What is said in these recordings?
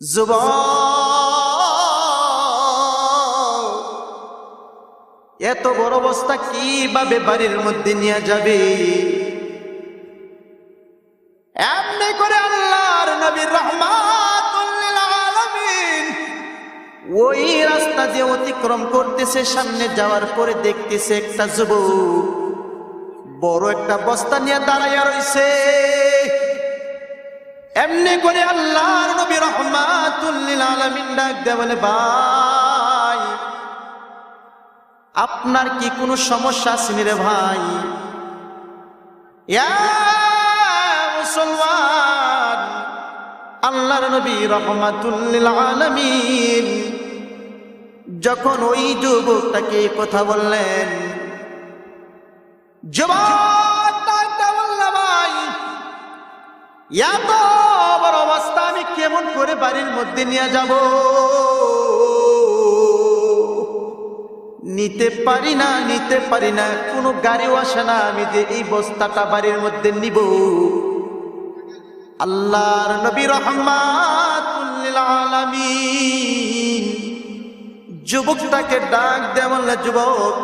যুব এত বড় বস্তা কীভাবে বাড়ির মধ্যে নিয়ে যাবে? এমনি করে আল্লাহর নবীর আলামিন ওই রাস্তা দিয়ে অতিক্রম করতেছে, সামনে যাওয়ার পরে দেখতেছে একটা যুবক বড় একটা বস্তা নিয়ে দাঁড়াইয়া রইছে। এমনি করে আল্লাহর নবী রহমাতুল্লিল আলামিন ডাক দেয় বলে, ভাই, আপনার কি কোনো সমস্যা আছে রে ভাই? মুসলমান, আল্লাহর নবী রহমাতুল্লিল আলামিন যখন ওই যুবকটাকে কথা বললেন যুবক এত বড় অবস্থা, আমি কেমন করে বাড়ির মধ্যে নিয়ে যাব? নিতে পারি না, নিতে পারি না, কোনো গাড়িও আসে না, আমি যে এই বস্তাটা বাড়ির মধ্যে নিব। আল্লাহর নবী আলামিন যুবকটাকে ডাক বললে যুবক,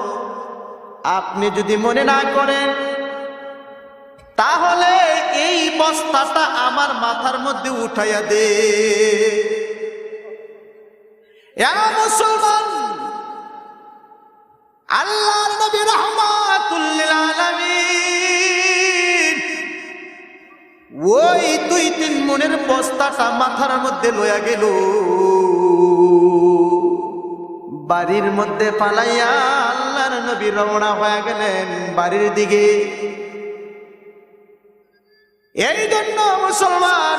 আপনি যদি মনে না করেন তাহলে এই বস্তাটা আমার মাথার মধ্যে উঠাইয়া দে। মুসলমান, আল্লাহর নবী রহমাতুল্লিল ওই দুই তিন মনের বস্তাটা মাথার মধ্যে লয়া গেল। বাড়ির মধ্যে পালাইয়া আল্লাহর নবী রওনা হয়ে গেলেন বাড়ির দিকে। এই জন্য মুসলমান,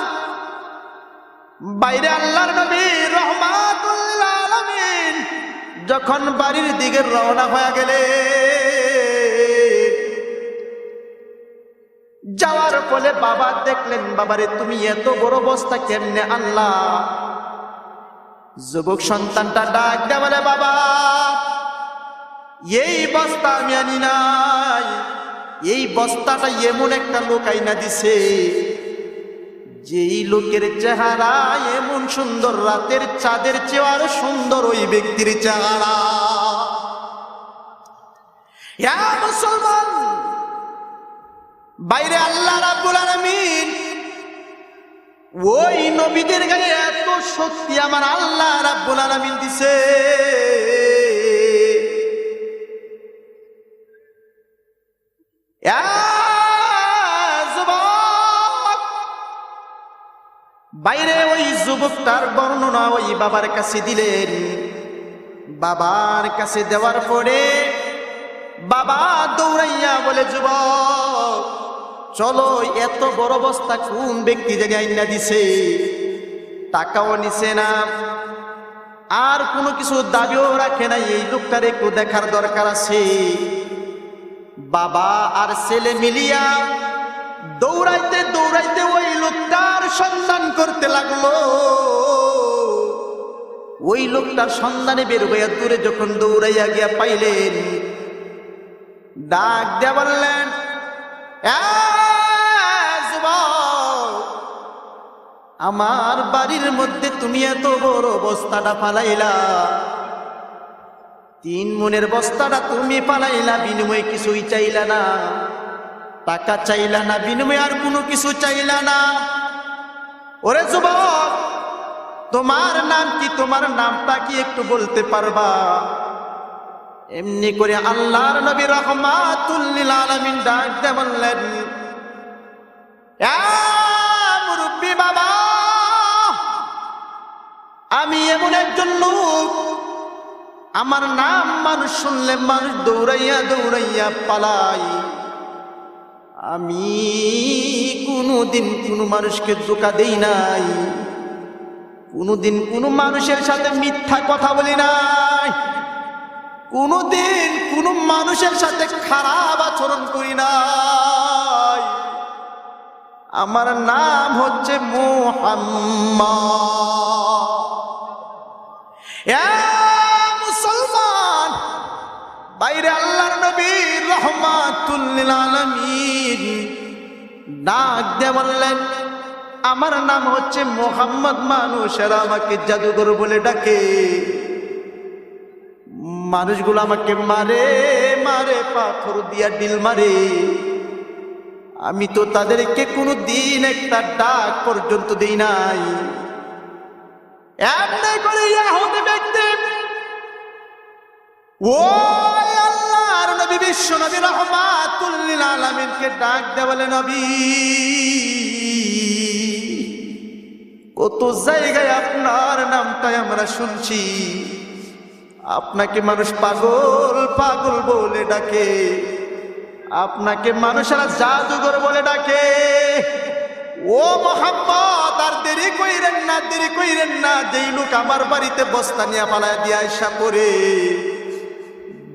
বাইরে আল্লাহর নবী রহমাতুল আলামিন যখন বাড়ির দিকে রওনা হয়ে গেলে, যাওয়ার ফলে বাবা দেখলেন, বাবারে তুমি এত বড় বস্তা কেমনে আল্লাহ যুবক সন্তানটা ডাক দেয় বলে, বাবা, এই বস্তা আমি আনি নাই। এই বস্তাটা এমন একটা লোক আইনা দিছে, যেই লোকের চেহারা এমন সুন্দর, রাতের চাঁদের চেয়ে আরও সুন্দর ওই ব্যক্তির চেহারা। মুসলমান, বাইরে আল্লাহ রাব্বুল আলামিন, ওই নবীদের গায়ে এত শক্তি আমার আল্লাহ রাব্বুল আলামিন দিছে। বাইরে ওই যুবকটার বর্ণনা ওই বাবার কাছে দিলেন। বাবার কাছে দেওয়ার পরে বাবা দৌড়াইয়া বলে, যুবক, চলো, এত বড় বস্তা কোন ব্যক্তি জায়গায় আইনা দিছে? টাকাও নিছে না। আর কোনো কিছু দাবিও রাখে না এই লোকটার একটু দেখার দরকার আছে। বাবা আর ছেলে মিলিয়া দৌড়াইতে দৌড়াইতে ওই লোকটার সন্ধান করতে লাগল। ওই লোকটার সন্ধানে বের হইয়া দূরে যখন দৌড়াইয়া গিয়া পাইলেন ডাক দিয়া বললেন "এ যুবক, আমার বাড়ির মধ্যে তুমি এত বড় অবস্থাটা ফালাইলা। তিন মনের বস্তাটা তুমি পালাইলা, বিনিময়ে কিছুই চাইলা না। টাকা চাইলা না, বিনিময়ে আর কোনো কিছু চাইলা না। ওরে যুবক, তোমার নাম কি, তোমার নামটা কি একটু বলতে পারবা? এমনি করে আল্লাহর নবী রহমাতুল্লিল আলামিন ডাক দিয়ে বললেন, "এ মুরব্বী বাবা, আমি এমন একজন লোক আমার নাম মানুষ শুনলে মানুষ দৌড়াইয়া দৌড়াইয়া পালাই। আমি কোনোদিন কোনো মানুষকে ধোকা দেই নাই। কোনোদিন কোনো মানুষের সাথে মিথ্যা কথা বলি নাই। কোনোদিন কোনো মানুষের সাথে খারাপ আচরণ করি নাই। আমার নাম হচ্ছে মোহাম্মা বাইরে আল্লাহর নবী রহমাতুল্লিল আলামিন। ডাক দিয়ে বললেন, আমার নাম হচ্ছে মোহাম্মদ মানুষেরা আমাকে জাদুঘর বলে ডাকে। মানুষগুলো আমাকে মারে মারে, পাথর দিয়া ডিল মারে। আমি তো তাদেরকে কোনো দিন একটা ডাক পর্যন্ত দিই নাই। এমনি করে ইয়াহুদি ব্যক্তি, ও বিশ্ব নবী রহমাতুল লিল আলামিনকে ডাক নবী, কত জায়গায় আপনার নামটাই আমরা শুনছি। আপনাকে মানুষ পাগল পাগল বলে ডাকে। আপনাকে মানুষেরা জাদুঘর বলে ডাকে। ও মোহাম্মদ, আর দেরি কইরেন না, দেরি কইরেন না। যেই লোক আমার বাড়িতে বস্তা নিয়ে পালায় দিয়ে আয়সা করে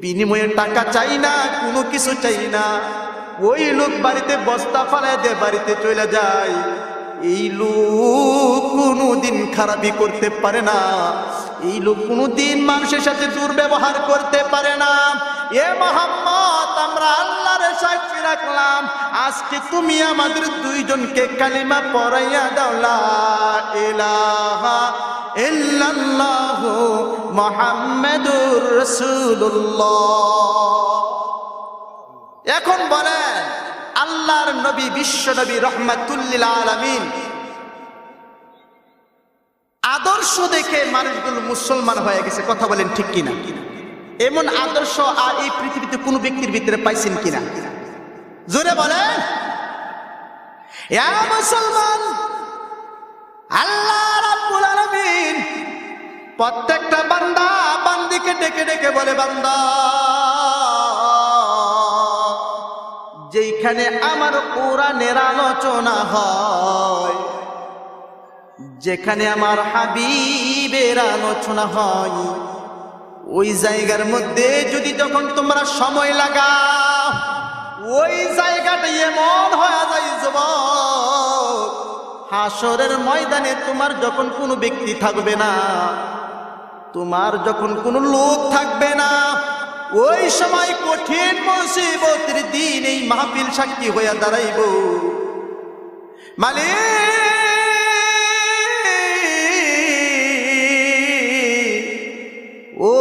বিনিময়ে টাকা চাই না, কোনো কিছু চাই না। ওই লোক বাড়িতে বস্তা ফালায় দে বাড়িতে চলে যায়। এই লোক কোনোদিন খারাপি করতে পারে না। এই লোক কোনোদিন মানুষের সাথে দুর্ব্যবহার করতে পারে না। এ মোহাম্মদ, আমরা আল্লাহর সাক্ষী রাখলাম। আজকে তুমি আমাদের দুইজনকে কালিমা পড়াইয়া দাও, লা ইলাহা মুহাম্মাদুর এখন বলেন, আল্লাহর নবী বিশ্ব নবী রহমাতুল্লিল আলামিন আদর্শ দেখে মানুষগুলো মুসলমান হয়ে গেছে, কথা বলেন ঠিক কিনা? এমন আদর্শ আর এই পৃথিবীতে কোনো ব্যক্তির ভিতরে পাইছেন কিনা? জোরে বলেন। মুসলমান, আল্লাহ প্রত্যেকটা বান্দা বান্দিকে ডেকে ডেকে বলে, বান্দা, যেইখানে আমার কোরআনের আলোচনা হয় যেখানে আমার হাবিবের আলোচনা হয়, ওই জায়গার মধ্যে যদি যখন তোমরা সময় লাগাও, ওই জায়গাটা এমন হয়ে যায় যুবক হাসরের ময়দানে তোমার যখন কোনো ব্যক্তি থাকবে না, তোমার যখন কোনো লোক থাকবে না, ওই সময় কঠিন মুসিবতের দিন এই মাহফিল সাক্ষী হইয়া দাঁড়াইব। মালিক! ও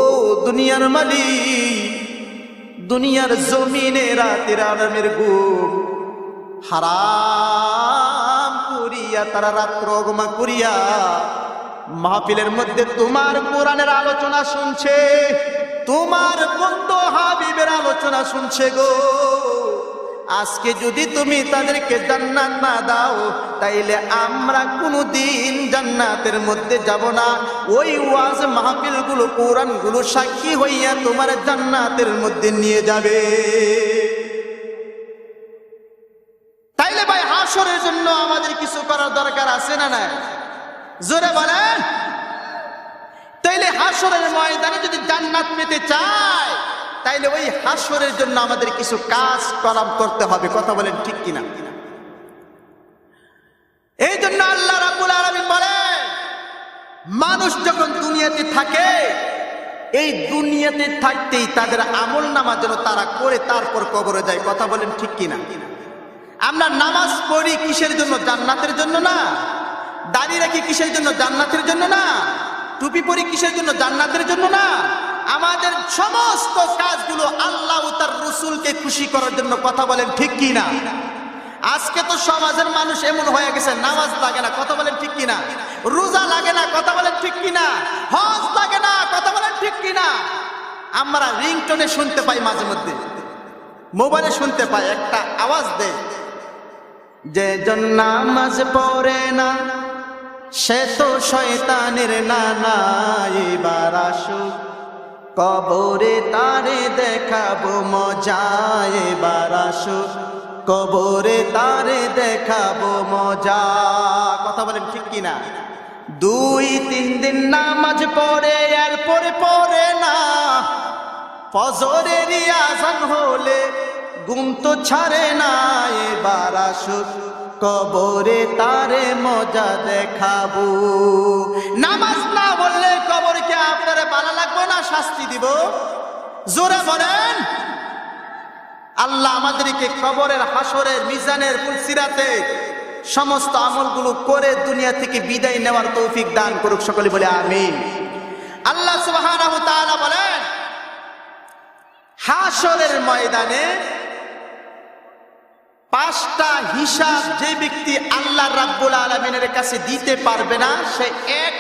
দুনিয়ার মালিক, দুনিয়ার জমিনে রাতের আরামের গুম হারাম করিয়া, তারা রাত্র অগমা করিয়া মাহফিলের মধ্যে তোমার কোরআনের আলোচনা শুনছে, তোমার বন্ধ হাবিবের আলোচনা শুনছে গো। আজকে যদি তুমি তাদেরকে জান্নাত না দাও, তাইলে আমরা কোনোদিন জান্নাতের মধ্যে যাব না। ওই ওয়াজ মাহফিলগুলো কোরআনগুলো সাক্ষী হইয়া তোমার জান্নাতের মধ্যে নিয়ে যাবে। তাইলে ভাই হাসরের জন্য আমাদের কিছু করার দরকার আছে না না জোরে বলেন। তাইলে হাসরের ময়দানে যদি জান্নাত পেতে চায় তাইলে ওই হাসরের জন্য আমাদের কিছু কাজ কলাম করতে হবে, কথা বলেন ঠিক কিনা? এই জন্য আল্লাহ রাব্বুল আলামিন বলেন, মানুষ যখন দুনিয়াতে থাকে, এই দুনিয়াতে থাকতেই তাদের আমল নামা যেন তারা করে তারপর কবরে যায়, কথা বলেন ঠিক কিনা? আমরা নামাজ পড়ি কিসের জন্য? জান্নাতের জন্য না। দাঁড়িয়ে রাখি কিসের জন্য? জান্নাতের জন্য না। টুপি পরি কিসের জন্য? জান্নাতের জন্য না। আমাদের সমস্ত কাজগুলো আল্লাহ তার রসুলকে খুশি করার জন্য কথা বলেন, ঠিক কি না? আজকে তো সমাজের মানুষ এমন হয়ে গেছে, নামাজ লাগে না, কথা বলেন, ঠিক কিনা রোজা লাগে না, কথা বলেন, ঠিক কিনা হজ লাগে না, কথা বলেন, ঠিক কিনা আমরা রিংটনে শুনতে পাই মাঝে মধ্যে, মোবাইলে শুনতে পাই, একটা আওয়াজ দেয় যে জন নামাজ পড়ে না, সে তো শয়তানের নানা এবার আসুক। কবরে তারে দেখাবো মজা, এবার আসুক কবরে তারে দেখাবো মজা। কথা বলেন ঠিক কিনা? দুই, তিন দিন নামাজ পড়ে আর পরে পড়ে না। ফজরের আজান হলে গুম তো ছাড়ে না, এবার আসুক কবরে তারে মজা দেখাবো। নামাজ না বললে আপনারে ভালো লাগবে না? শাস্তি দিব। জোরে বলেন। আল্লাহ আমাদেরকে কবরের হাসরের, মিজানের পুলসিরাতে সমস্ত আমলগুলো করে দুনিয়া থেকে বিদায় নেওয়ার তৌফিক দান করুক সকলে বলে আমিন। আল্লাহ তাআলা বলেন, হাসরের ময়দানে পাঁচটা হিসাব যে ব্যক্তি আল্লাহ রাব্বুল আলমিনের কাছে দিতে পারবে না, সে এক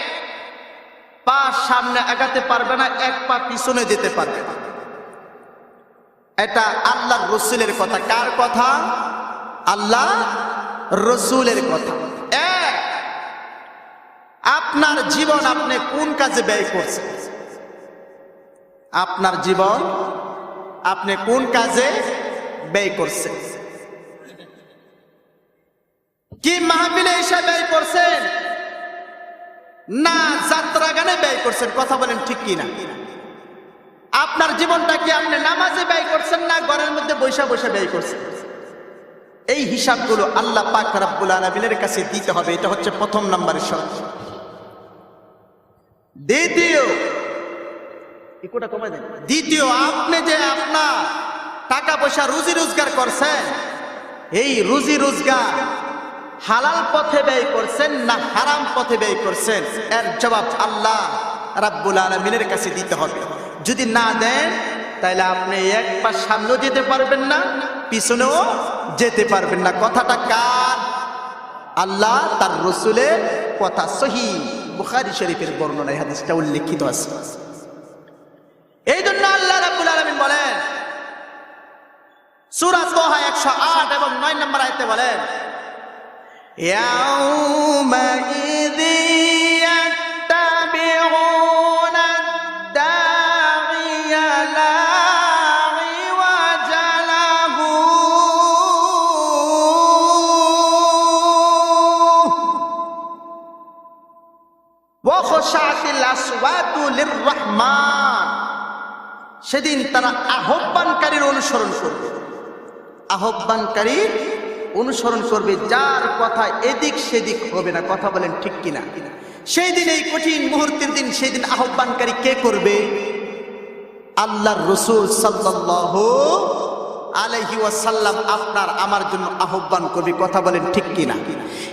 সামনে আগাতে পারবে না, এক পা পিছনে যেতে পারবে না। এটা আল্লাহ রসুলের কথা। কার কথা? আল্লাহ রসুলের কথা। আপনার জীবন আপনি কোন কাজে ব্যয় করছেন? আপনার জীবন আপনি কোন কাজে ব্যয় করছেন? কি মাহফিলে এসে ব্যয় করছেন? না যাত্রা গানে ব্যয় করছেন কথা বলেন ঠিক কি না আপনার জীবনটা কি আপনি নামাজে ব্যয় করছেন না ঘরের মধ্যে বৈশা বৈশা ব্যয় করছেন? এই হিসাবগুলো আল্লাহ পাক রাব্বুল আলামিনের কাছে দিতে হবে এটা হচ্ছে প্রথম নাম্বারের শর্ত। দ্বিতীয় ইকোটা কমাই দেন। দ্বিতীয় আপনি যে আপনার টাকা পয়সা রুজি রোজগার করছেন এই রুজি রোজগার হালাল পথে ব্যয় করছেন না হারাম পথে ব্যয় করছেন? এর জবাব আল্লাহ রাব্বুল আলমিনের কাছে দিতে হবে। যদি না দেন তাহলে আপনি এক পা সামনেও যেতে পারবেন না, পিছনেও যেতে পারবেন না। কথাটা কার? আল্লাহ তার রসুলের কথা সহি বুখারি শরীফের বর্ণনায়, হাদিসটা উল্লেখিত আছে। এই জন্য আল্লাহ রাব্বুল আলমিন বলেন, সূরা তোহা 108 এবং নয় নম্বর আয়াতে বলেন يومئذ يتبعون الداعي لا عوج له وخشعت الأصوات للرحمن সেদিন তারা আহ্বানকারীর অনুসরণ করবে আহ্বানকারীর অনুসরণ করবে, যার কথা এদিক সেদিক হবে না। কথা বলেন ঠিক কিনা? সেই দিন এই কঠিন মুহূর্তের দিন সেই দিন আহ্বানকারী কে করবে? আল্লাহর রসুল সাল্লাহ আলহি ওয়াসাল্লাম আপনার, আমার জন্য আহ্বান করবে। কথা বলেন ঠিক কিনা?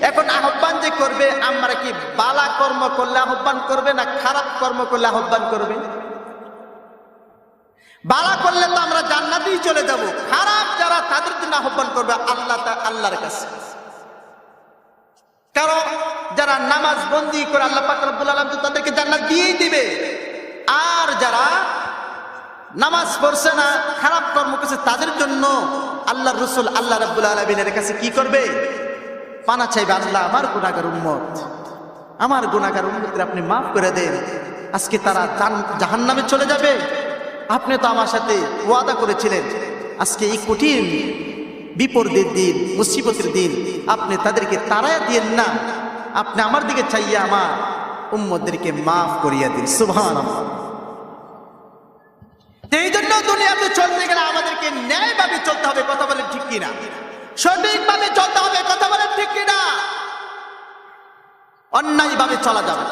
এখন আহ্বান যে করবে, আমরা কি বালা কর্ম করলে আহ্বান করবে না খারাপ কর্ম করলে আহ্বান করবে? বালা করলে তো আমরা জান্নাতেই চলে যাব। খারাপ যারা তাদের জন্য আহ্বান করবে আল্লাহ আল্লাহর কাছে। কারণ যারা নামাজ বন্দি করে আল্লাহ পাক রব্বুল আলম তো তাদেরকে জান্নাত দিয়েই দিবে। আর যারা নামাজ পড়ছে না, খারাপ কর্ম করছে, তাদের জন্য আল্লাহ রসুল আল্লাহ রাব্বুল আলমিনের কাছে কি করবে? পানা চাইবে, আল্লাহ, আমার গুণাগার উম্মত। আমার গুণাগার উম্মতের আপনি মাফ করে দেন। আজকে তারা জাহান নামে চলে যাবে। আপনি তো আমার সাথে ওয়াদা করেছিলেন। আজকে এই কঠিন বিপদের দিন, মুসিবতের দিন, আপনি তাদেরকে তাড়াইয়া দিয়েন না। আপনি আমার দিকে চাইয়া আমার উম্মদেরকে মাফ করিয়া দিন। সুভান এই জন্য দুনিয়াতে চলতে গেলে আমাদেরকে ন্যায়ভাবে চলতে হবে, কথা বলেন ঠিক কিনা? সঠিকভাবে চলতে হবে, কথা বলেন ঠিক কিনা? অন্যায়ভাবে চলা যাবে।